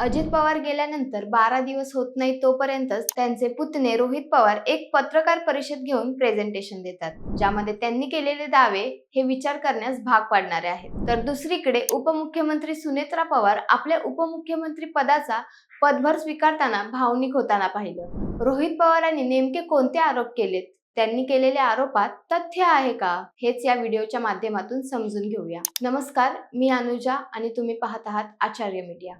अजित पवार गेल्यानंतर बारा दिवस होत नाही तोपर्यंतच त्यांचे पुतणे रोहित पवार एक पत्रकार परिषद घेऊन प्रेझेंटेशन देतात ज्यामध्ये त्यांनी केलेले दावे हे विचार करण्यास भाग पाडणारे आहेत. तर दुसरीकडे उपमुख्यमंत्री सुनेत्रा पवार आपल्या उपमुख्यमंत्री पदाचा पदभार स्वीकारताना भावनिक होताना पाहिलं. रोहित पवारांनी नेमके कोणते आरोप केलेत? त्यांनी केलेल्या आरोपात तथ्य आहे का? हेच या व्हिडिओच्या माध्यमातून समजून घेऊया. नमस्कार मी अनुजा आणि तुम्ही पाहत आहात आचार्य मीडिया.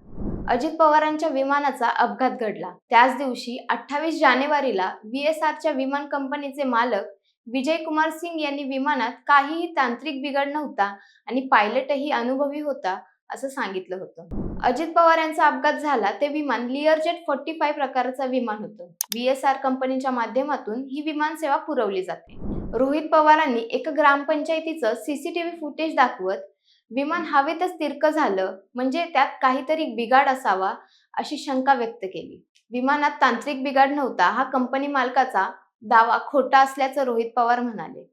अजित पवारांच्या विमानाचा अपघात घडला. त्याच दिवशी अठ्ठावीस जानेवारीला व्ही एस आरच्या विमान कंपनीचे मालक विजय कुमार सिंग यांनी विमानात काहीही तांत्रिक बिघड नव्हता आणि पायलटही अनुभवी होता असं सांगितलं होतं. अजित पवार यांचा अपघात झाला ते विमान लिअरजेट फोर्टी फाय प्रकारचं विमान होतं. व्ही एस आर कंपनीच्या माध्यमातून ही विमान सेवा पुरवली जाते. रोहित पवारांनी एका ग्रामपंचायतीचं सीसीटीव्ही फुटेज दाखवत विमान हवेतच तिरकं झालं म्हणजे त्यात काहीतरी बिघाड असावा अशी शंका व्यक्त केली. विमानात तांत्रिक बिघाड नव्हता हा कंपनी मालकाचा दावा खोटा असल्याचं रोहित पवार म्हणाले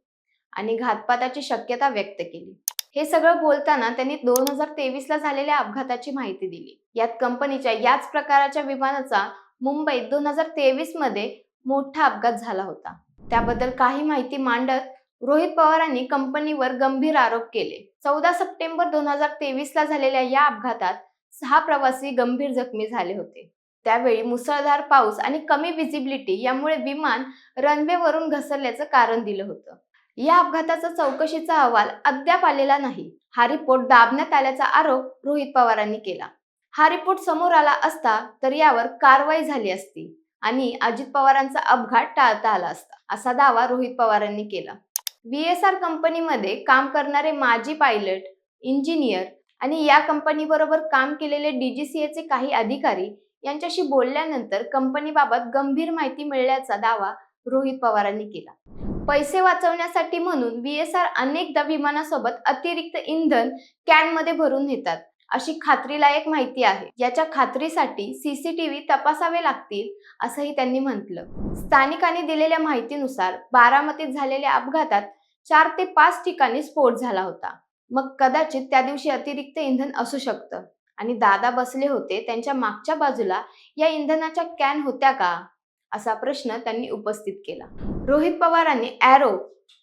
आणि घातपाताची शक्यता व्यक्त केली. हे सगळं बोलताना त्यांनी दोन हजार तेवीस ला झालेल्या अपघाताची माहिती दिली. यात कंपनीच्या याच प्रकाराच्या विमानाचा मुंबईत दोन हजार तेवीसमध्ये मोठा अपघात झाला होता. त्याबद्दल काही माहिती मांडत रोहित पवारांनी कंपनीवर गंभीर आरोप केले. चौदा सप्टेंबर दोन हजार तेवीस ला झालेल्या या अपघातात सहा प्रवासी गंभीर जखमी झाले होते. त्यावेळी मुसळधार पाऊस आणि कमी विजिबिलिटी यामुळे विमान रनवेवरून घसरल्याचं कारण दिलं होतं. या अपघाताचा चौकशीचा अहवाल अद्याप आलेला नाही. हा रिपोर्ट दाबण्यात आल्याचा आरोप रोहित पवारांनी केला. हा रिपोर्ट समोर आला असता तर यावर कारवाई झाली असती आणि अजित पवारांचा अपघात टाळता आला असता असा दावा रोहित पवारांनी केला. व्ही एस आर कंपनीमध्ये काम करणारे माजी पायलट इंजिनियर आणि या कंपनीबरोबर काम केलेले डीजीसीएचे काही अधिकारी यांच्याशी बोलल्यानंतर कंपनीबाबत गंभीर माहिती मिळाल्याचा दावा रोहित पवारांनी केला. पैसे वाचवण्यासाठी म्हणून व्ही एस आर अनेकदा विमानासोबत अतिरिक्त इंधन कॅनमध्ये भरून नेतात अशी खात्रीलायक माहिती आहे. याच्या खात्रीसाठी सीसीटीव्ही तपासावे लागतील असंही त्यांनी म्हटलं. स्थानिकांनी दिलेल्या माहितीनुसार बारामतीत झालेल्या अपघातात चार ते पाच ठिकाणी स्फोट झाला होता. मग कदाचित त्या दिवशी अतिरिक्त इंधन असू शकतं. आणि दादा बसले होते त्यांच्या मागच्या बाजूला या इंधनाच्या कॅन होत्या का? असा प्रश्न त्यांनी उपस्थित केला. रोहित पवारांनी ॲरो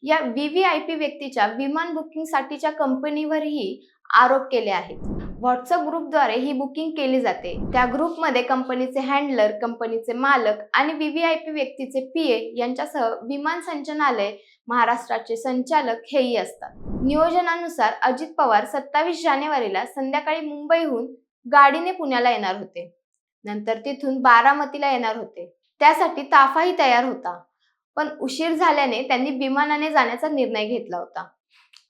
या व्हीव्हीआयपी व्यक्तीच्या विमान बुकिंगसाठीच्या कंपनीवरही आरोप केले आहेत. व्हॉट्सअप ग्रुपद्वारे ही बुकिंग केली जाते. त्या ग्रुपमध्ये कंपनीचे हँडलर कंपनीचे मालक आणि व्हीव्हीआयपी व्यक्तीचे पीए यांच्यासह विमान संचालनालय महाराष्ट्राचे संचालक हेही असतात. नियोजनानुसार अजित पवार सत्तावीस जानेवारीला संध्याकाळी मुंबईहून गाडीने पुण्याला येणार होते. नंतर तिथून बारामतीला येणार होते. त्यासाठी ताफाही तयार होता. पण उशीर झाल्याने त्यांनी विमानाने जाण्याचा निर्णय घेतला होता.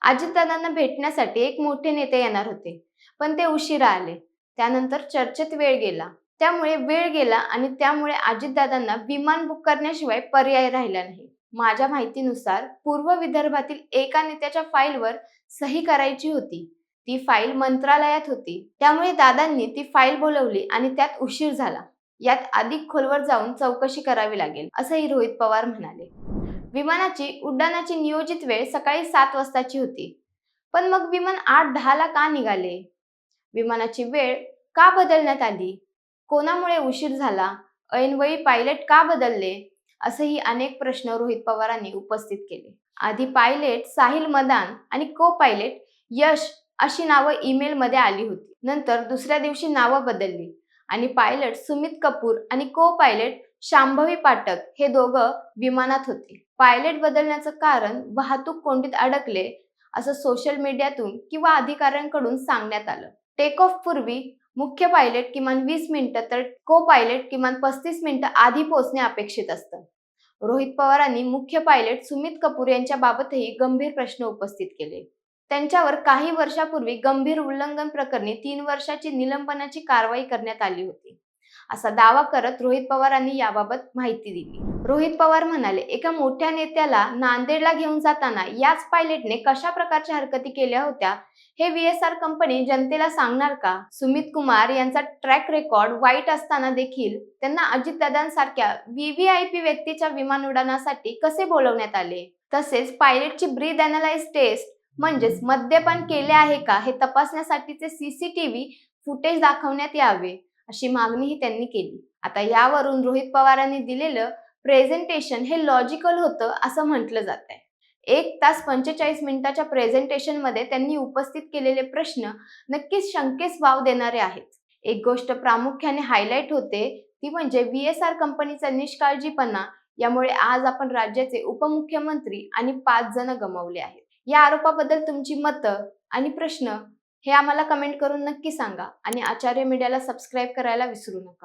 अजितदादांना भेटण्यासाठी एक मोठे नेते येणार होते. पण ते उशिरा आले. त्यानंतर चर्चेत वेळ गेला. त्यामुळे वेळ गेला आणि त्यामुळे अजितदादांना विमान बुक करण्याशिवाय पर्याय राहिला नाही. माझ्या माहितीनुसार पूर्व विदर्भातील एका नेत्याच्या फाईलवर सही करायची होती. ती फाईल मंत्रालयात होती. त्यामुळे दादांनी ती फाईल बोलवली आणि त्यात उशीर झाला. यात अधिक खोलवर जाऊन चौकशी करावी लागेल असंही रोहित पवार म्हणाले. विमानाची उड्डाणाची नियोजित वेळ सकाळी सात वाजताची होती. पण मग विमान आठ दहाला का निघाले? विमानाची वेळ का बदलण्यात आली? कोणामुळे उशीर झाला? ऐनवेळी पायलट का बदलले? असेही अनेक प्रश्न रोहित पवारांनी उपस्थित केले. आधी पायलट साहिल मदान आणि को पायलट यश अशी नावं ईमेल मध्ये आली होती. नंतर दुसऱ्या दिवशी नावं बदलली आणि पायलट सुमित कपूर आणि को पायलट शांभवी पाठक हे दोघं विमानात होते. पायलट बदलण्याचं कारण वाहतूक कोंडीत अडकले असं सोशल मीडियातून किंवा अधिकाऱ्यांकडून सांगण्यात आलं. टेक ऑफ पूर्वी मुख्य पायलट किमान वीस मिनिटं तर को पायलट किमान पस्तीस मिनिटं आधी पोहोचणे अपेक्षित असतं. रोहित पवारांनी मुख्य पायलट सुमित कपूर यांच्या बाबतही गंभीर प्रश्न उपस्थित केले. त्यांच्यावर काही वर्षापूर्वी गंभीर उल्लंघन प्रकरणी तीन वर्षाची निलंबनाची कारवाई करण्यात आली होती. असा दावा करत रोहित पवारांनी याबाबत माहिती दिली. रोहित पवार म्हणाले एका मोठ्या नेत्याला नांदेडला घेऊन जाताना याच पायलटने कशा प्रकारच्या हरकती केल्या होत्या? हे व्ही एस आर कंपनी जनतेला सांगणार का? सुमित कुमार यांचा ट्रॅक रेकॉर्ड वाईट असताना देखील त्यांना अजितदादांसारख्या व्हीव्हीआयपी व्यक्तीच्या विमान उड्डाणासाठी कसे बोलवण्यात आले? तसेच पायलटची ब्रीद अनालाइज टेस्ट म्हणजेच मद्यपान केले आहे का? हे तपासण्यासाठीचे सीसीटीव्ही फुटेज दाखवण्यात यावे. अशी मागणीही त्यांनी केली. आता यावरून रोहित पवारांनी दिलेलं प्रेझेंटेशन हे लॉजिकल होतं असं म्हटलं जात आहे. एक तास पंचेचाळीस मिनिटाच्या प्रेझेंटेशनमध्ये त्यांनी उपस्थित केलेले प्रश्न नक्कीच शंकेस वाव देणारे आहेत. एक गोष्ट प्रामुख्याने हायलाईट होते ती म्हणजे व्ही एस आर कंपनीचा निष्काळजीपणा यामुळे आज आपण राज्याचे उपमुख्यमंत्री आणि पाच जण गमावले आहेत. या आरोपाबद्दल तुमची मतं आणि प्रश्न हे आम्हाला कमेंट करून नक्की सांगा आणि आचार्य मीडियाला सबस्क्राईब करायला विसरू नका.